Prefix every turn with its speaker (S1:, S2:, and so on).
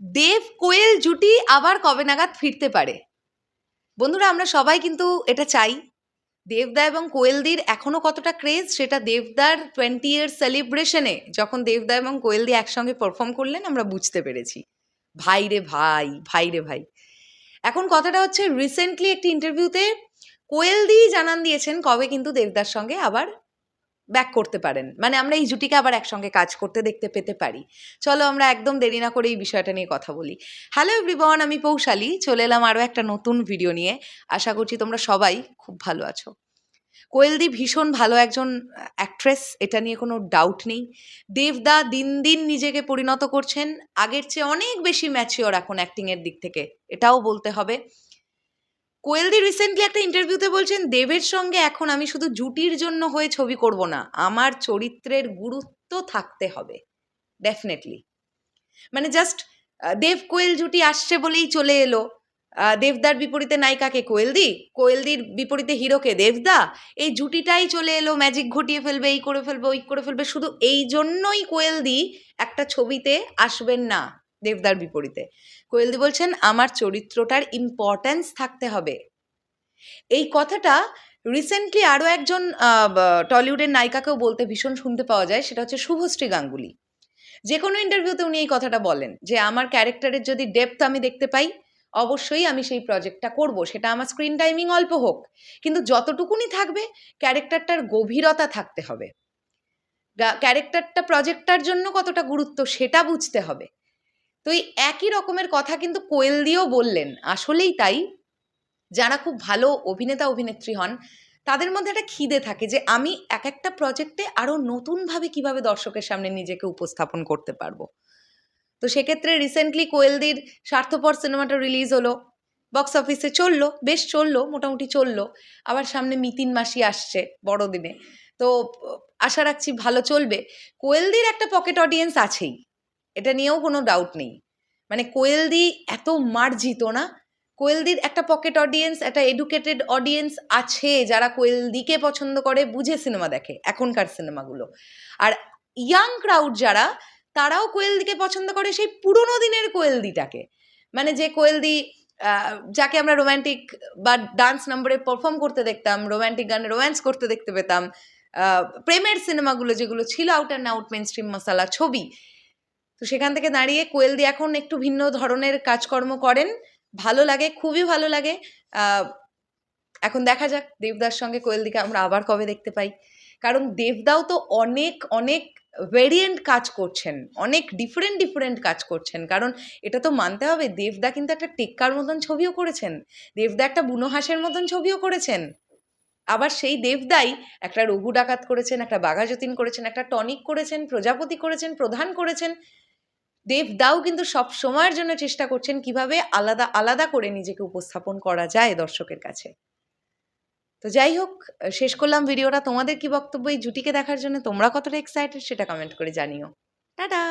S1: দেব কোয়েল জুটি আবার কবে নাগাদ ফিরতে পারে? বন্ধুরা, আমরা সবাই কিন্তু এটা চাই। দেবদা এবং কোয়েলদির এখনও কতটা ক্রেজ সেটা দেবদার টোয়েন্টি ইয়ার সেলিব্রেশনে যখন দেবদা এবং কোয়েলদি একসঙ্গে পারফর্ম করলেন, আমরা বুঝতে পেরেছি। ভাই রে ভাই ভাই রে ভাই। এখন কথাটা হচ্ছে রিসেন্টলি একটি ইন্টারভিউতে কোয়েলদি জানান দিয়েছেন কবে কিন্তু দেবদার সঙ্গে আবার ব্যাক করতে পারেন। মানে আমরা এই জুটিকে আবার একসঙ্গে কাজ করতে, দেখতে পেতে পারি। চলো আমরা একদম দেরি না করে এই বিষয়টা নিয়ে কথা বলি। হ্যালো এভরিবন আমি পৌশালী। চলে এলাম আরও একটা নতুন ভিডিও নিয়ে। আশা করছি তোমরা সবাই খুব ভালো আছো। কোয়েলদি ভীষণ ভালো একজন অ্যাক্ট্রেস এটা নিয়ে কোনো ডাউট নেই। দেবদা দিন দিন নিজেকে পরিণত করছেন। আগের চেয়ে অনেক বেশি ম্যাচিওর এখন অ্যাক্টিংয়ের দিক থেকে। এটাও বলতে হবে। কোয়েলদি রিসেন্টলি একটা ইন্টারভিউতে বলছেন, দেবের সঙ্গে এখন আমি শুধু জুটির জন্য হয়ে ছবি করব না, আমার চরিত্রের গুরুত্ব থাকতে হবে। ডেফিনেটলি মানে জাস্ট দেব কোয়েল জুটি আসছে বলেই চলে এলো। দেবদার বিপরীতে নায়িকাকে কোয়েলদি কোয়েলদির বিপরীতে হিরোকে দেবদা? এই জুটিটাই চলে এলো ম্যাজিক ঘটিয়ে ফেলবে, এই করে ফেলবে, ওই করে ফেলবে, শুধু এই জন্যই কোয়েলদি একটা ছবিতে আসবেন না। দেবদার বিপরীতে। কোয়েলদি বলছেন, আমার চরিত্রটার ইম্পর্ট্যান্স থাকতে হবে। এই কথাটা রিসেন্টলি আরও একজন টলিউডের নায়িকাকেও বলতে ভীষণ শুনতে পাওয়া যায়, সেটা হচ্ছে শুভশ্রী গাঙ্গুলি। যে কোনো ইন্টারভিউতে উনি এই কথাটা বলেন, যে, আমার ক্যারেক্টারের যদি ডেপথ আমি দেখতে পাই, অবশ্যই আমি সেই প্রজেক্টটা করব। সেটা আমার স্ক্রিন টাইমিং অল্প হোক, কিন্তু যতটুকুনি থাকবে ক্যারেক্টারটার গভীরতা থাকতে হবে। ক্যারেক্টারটা প্রজেক্টটার জন্য কতটা গুরুত্ব, সেটা বুঝতে হবে। তো এই একই রকমের কথা কিন্তু কোয়েল দিয়েও বললেন। আসলেই তাই। যারা খুব ভালো অভিনেতা, অভিনেত্রী হন, তাদের মধ্যে একটা খিদে থাকে যে আমি এক একটা প্রজেক্টে আরও নতুনভাবে কীভাবে দর্শকের সামনে নিজেকে উপস্থাপন করতে পারব। তো সেক্ষেত্রে রিসেন্টলি কোয়েলদির স্বার্থপর সিনেমাটা রিলিজ হলো বক্স অফিসে চলল, বেশ চলল, মোটামুটি চলল। আবার সামনে মিতিন মাসি আসছে বড়দিনে। তো আশা রাখছি ভালো চলবে। কোয়েলদির একটা পকেট অডিয়েন্স আছেই। এটা নিয়েও কোনো ডাউট নেই। মানে কোয়েলদি এত মার্জিত না। কোয়েলদির একটা পকেট অডিয়েন্স একটা এডুকেটেড অডিয়েন্স আছে যারা কোয়েলদিকে পছন্দ করে, বুঝে সিনেমা দেখে, এখনকার সিনেমাগুলো আর ইয়াং ক্রাউড যারা, তারাও কোয়েলদিকে পছন্দ করে সেই পুরোনো দিনের কোয়েলদিটাকে। মানে যে কোয়েলদি যাকে আমরা রোম্যান্টিক বা ডান্স নম্বরে পারফর্ম করতে দেখতাম রোম্যান্টিক গানে রোম্যান্স করতে দেখতে পেতাম প্রেমের সিনেমাগুলো যেগুলো ছিল out and out mainstream masala ছবি তো সেখান থেকে দাঁড়িয়ে কোয়েলদি এখন একটু ভিন্ন ধরনের কাজকর্ম করেন। ভালো লাগে, খুবই ভালো লাগে। এখন দেখা যাক দেবদার সঙ্গে কোয়েলদিকে আমরা আবার কবে দেখতে পাই। কারণ দেবদাও তো অনেক অনেক ভেরিয়েন্ট কাজ করছেন, অনেক ডিফারেন্ট ডিফারেন্ট কাজ করছেন। কারণ এটা তো মানতে হবে, দেবদা কিন্তু একটা টেক্কার মতন ছবিও করেছেন, দেবদা একটা বুনো হাঁসের মতন ছবিও করেছেন। আবার সেই দেবদাই একটা রঘু ডাকাত করেছেন, একটা বাঘাযতীন করেছেন, একটা টনিক করেছেন, প্রজাপতি করেছেন, প্রধান করেছেন। দেবদাও কিন্তু সব সময়ের জন্য চেষ্টা করছেন কীভাবে আলাদা আলাদা করে নিজেকে উপস্থাপন করা যায় দর্শকের কাছে। তো যাই হোক, শেষ করলাম ভিডিওটা। তোমাদের কি বক্তব্য এই জুটিকে দেখার জন্য? তোমরা কতটা এক্সাইটেড সেটা কমেন্ট করে জানিও। টাটা!